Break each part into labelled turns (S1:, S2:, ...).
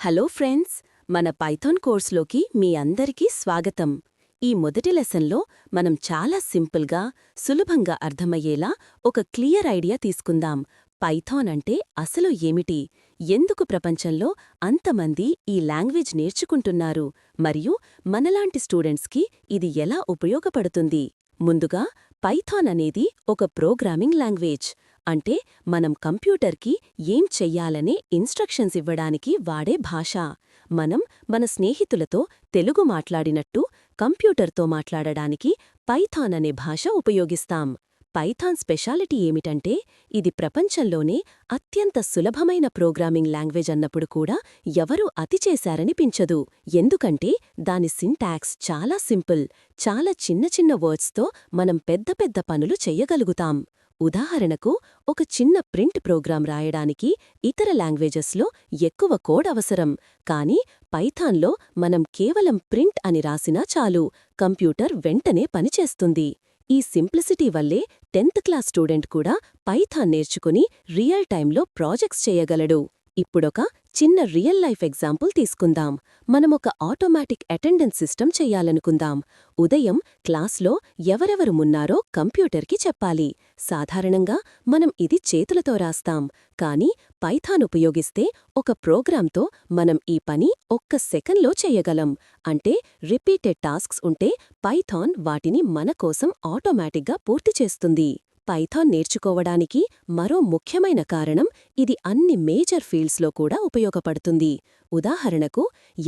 S1: Hello friends మన Python కోర్సులోకి మీ అందరికీ స్వాగతం. ఈ మొదటి లెసన్లో మనం చాలా సింపుల్గా సులభంగా అర్థమయ్యేలా ఒక క్లియర్ ఐడియా తీసుకుందాం. పైథాన్ అంటే అసలు ఏమిటి? ఎందుకు ప్రపంచంలో అంతమంది ఈ లాంగ్వేజ్ నేర్చుకుంటున్నారు? మరియు మనలాంటి స్టూడెంట్స్కి ఇది ఎలా ఉపయోగపడుతుంది? ముందుగా పైథాన్ అనేది ఒక ప్రోగ్రామింగ్ లాంగ్వేజ్. అంటే మనం కంప్యూటర్కి ఏం చెయ్యాలనే ఇన్స్ట్రక్షన్స్ ఇవ్వడానికి వాడే భాష. మనం మన స్నేహితులతో తెలుగు మాట్లాడినట్టు కంప్యూటర్తో మాట్లాడడానికి పైథాన్ అనే భాష ఉపయోగిస్తాం. పైథాన్ స్పెషాలిటీ ఏమిటంటే ఇది ప్రపంచంలోనే అత్యంత సులభమైన ప్రోగ్రామింగ్ లాంగ్వేజ్ అన్నప్పుడు కూడా ఎవరూ అతిచేశారనిపించదు ఎందుకంటే దాని సింటాక్స్ చాలా సింపుల్ చాలా చిన్న చిన్న వర్డ్స్తో మనం పెద్ద పెద్ద పనులు చెయ్యగలుగుతాం ఉదాహరణకు ఒక చిన్న ప్రింట్ ప్రోగ్రాం రాయడానికి ఇతర లాంగ్వేజెస్లో ఎక్కువ కోడ్ అవసరం కానీ పైథాన్లో మనం కేవలం ప్రింట్ అని రాసినా చాలు కంప్యూటర్ వెంటనే పనిచేస్తుంది. ఈ సింప్లిసిటీ వల్లే టెన్త్ క్లాస్ స్టూడెంట్ కూడా పైథాన్ నేర్చుకుని రియల్ టైంలో ప్రాజెక్ట్స్ చేయగలడు. ఇప్పుడొక చిన్న రియల్ లైఫ్ ఎగ్జాంపుల్ తీసుకుందాం. మనమొక ఆటోమేటిక్ అటెండెన్స్ సిస్టమ్ చెయ్యాలనుకుందాం. ఉదయం క్లాస్లో ఎవరెవరు మున్నారో కంప్యూటర్కి చెప్పాలి. సాధారణంగా మనం ఇది చేతులతో రాస్తాం. కానీ పైథాన్ ఉపయోగిస్తే ఒక ప్రోగ్రాంతో మనం ఈ పని ఒక్క సెకండ్లో చెయ్యగలం అంటే రిపీటెడ్ టాస్క్స్ ఉంటే పైథాన్ వాటిని మన కోసం ఆటోమేటిక్గా పూర్తి చేస్తుంది. పైథాన్ నేర్చుకోవడానికి మరో ముఖ్యమైన కారణం ఇది అన్ని మేజర్ ఫీల్డ్స్లో కూడా ఉపయోగపడుతుంది. ఉదాహరణకు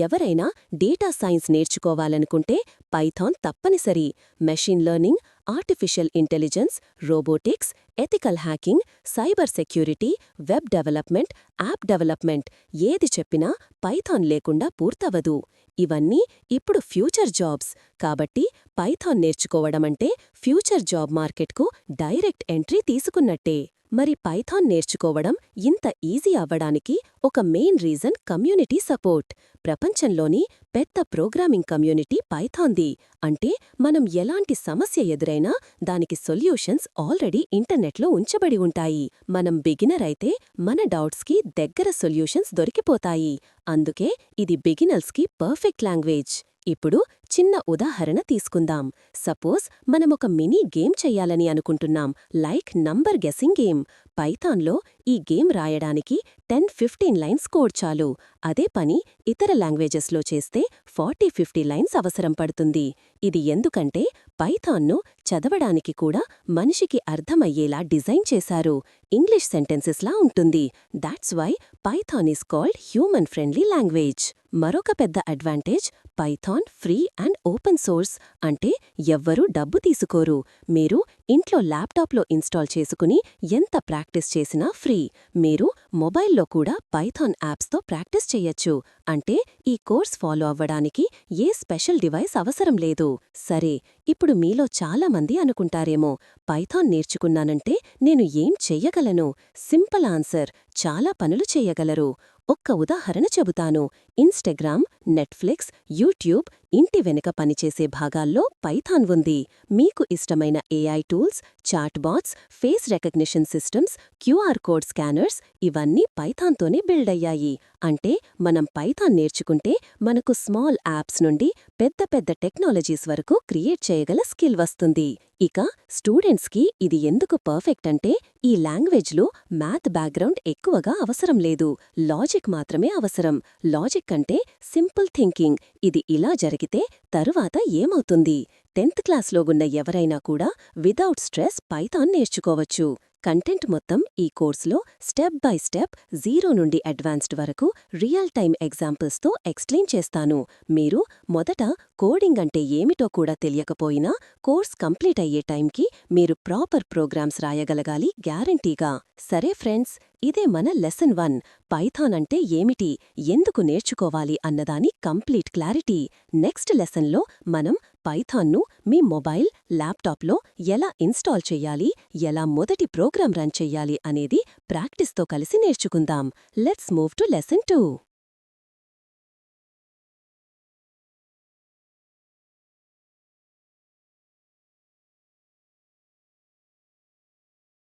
S1: ఎవరైనా డేటా సైన్స్ నేర్చుకోవాలనుకుంటే పైథాన్ తప్పనిసరి. Machine learning artificial intelligence robotics ethical hacking cyber security web development app development. ఏది చెప్పినా పైథాన్ లేకుండా పూర్తవదు ఇవన్నీ ఇప్పుడు ఫ్యూచర్ జాబ్స్. కాబట్టి పైథాన్ నేర్చుకోవడమంటే ఫ్యూచర్ జాబ్ మార్కెట్కు డైరెక్ట్ ఎంట్రీ తీసుకున్నట్టే. మరి పైథాన్ నేర్చుకోవడం ఇంత ఈజీ అవ్వడానికి ఒక మెయిన్ రీజన్ కమ్యూనిటీ సపోర్ట్. ప్రపంచంలోని పెద్ద ప్రోగ్రామింగ్ కమ్యూనిటీ పైథాన్ది. అంటే మనం ఎలాంటి సమస్య ఎదురైనా దానికి సొల్యూషన్స్ ఆల్రెడీ ఇంటర్నెట్లో ఉంచబడి ఉంటాయి. మనం బిగినర్ అయితే మన డౌట్స్కి దగ్గర సొల్యూషన్స్ దొరికిపోతాయి. అందుకే ఇది బిగినర్స్కి పర్ఫెక్ట్ లాంగ్వేజ్. ఇప్పుడు చిన్న ఉదాహరణ తీసుకుందాం. సపోజ్ మనమొక మినీ గేమ్ చెయ్యాలని అనుకుంటున్నాం. Like number guessing game. పైథాన్లో ఈ గేమ్ రాయడానికి టెన్ ఫిఫ్టీన్ లైన్స్ కోడ్ చాలు. అదే పని ఇతర లాంగ్వేజెస్లో చేస్తే ఫార్టీ ఫిఫ్టీ లైన్స్ అవసరం పడుతుంది. ఇది ఎందుకంటే పైథాన్ను చదవడానికి కూడా మనిషికి అర్థమయ్యేలా డిజైన్ చేశారు. ఇంగ్లీష్ సెంటెన్సెస్లా ఉంటుంది. That's why Python is called human friendly language. మరొక పెద్ద advantage Python free and open source అంటే ఎవ్వరూ డబ్బు తీసుకోరు. మీరు ఇంట్లో ల్యాప్టాప్లో ఇన్స్టాల్ చేసుకుని ఎంత ప్రాక్టీస్ చేసినా ఫ్రీ. మీరు మొబైల్లో కూడా పైథాన్ యాప్స్తో ప్రాక్టీస్ చేయొచ్చు. అంటే ఈ కోర్స్ ఫాలో అవ్వడానికి ఏ స్పెషల్ డివైస్ అవసరం లేదు. సరే ఇప్పుడు మీలో చాలామంది అనుకుంటారేమో పైథాన్ నేర్చుకున్నానంటే నేను ఏం చెయ్యగలను? సింపుల్ ఆన్సర్ చాలా పనులు చెయ్యగలరు ఒక్క ఉదాహరణ చెబుతాను. ఇన్స్టాగ్రామ్ నెట్ఫ్లిక్స్ యూట్యూబ్ ఇంటి వెనుక పనిచేసే భాగాల్లో పైథాన్ ఉంది. మీకు ఇష్టమైన AI tools chatbots face recognition systems QR code scanners ఇవన్నీ పైథాన్తోనే బిల్డ్ అయ్యాయి. అంటే మనం పైథాన్ నేర్చుకుంటే మనకు స్మాల్ యాప్స్ నుండి పెద్ద పెద్ద టెక్నాలజీస్ వరకు క్రియేట్ చేయగల స్కిల్ వస్తుంది. ఇక స్టూడెంట్స్కి ఇది ఎందుకు పర్ఫెక్ట్ అంటే ఈ లాంగ్వేజ్లో మ్యాథ్ బ్యాక్గ్రౌండ్ ఎక్కువగా అవసరం లేదు. లాజిక్ మాత్రమే అవసరం. లాజిక్ అంటే సింపుల్ థింకింగ్ ఇది ఇలా జరిగితే తరువాత ఏమవుతుంది? టెన్త్ క్లాస్లోగున్న ఎవరైనా కూడా విదౌట్ స్ట్రెస్ పైథాన్ నేర్చుకోవచ్చు. కంటెంట్ మొత్తం ఈ కోర్సులో స్టెప్ బై స్టెప్ జీరో నుండి అడ్వాన్స్డ్ వరకు రియల్ టైమ్ ఎగ్జాంపుల్స్తో ఎక్స్ప్లెయిన్ చేస్తాను. మీరు మొదట కోడింగ్ అంటే ఏమిటో కూడా తెలియకపోయినా కోర్స్ కంప్లీట్ అయ్యే టైంకి మీరు ప్రాపర్ ప్రోగ్రామ్స్ రాయగలగాలి గ్యారంటీగా. సరే ఫ్రెండ్స్ ఇదే మన లెసన్ వన్. పైథాన్ అంటే ఏమిటి? ఎందుకు నేర్చుకోవాలి అన్నదాని కంప్లీట్ క్లారిటీ. నెక్స్ట్ లెసన్లో మనం పైథాన్ను మీ మొబైల్ ల్యాప్టాప్లో ఎలా ఇన్స్టాల్ చెయ్యాలి ఎలా మొదటి ప్రోగ్రాం రన్ చెయ్యాలి అనేది ప్రాక్టీస్తో కలిసి నేర్చుకుందాం. Let's move to lesson two.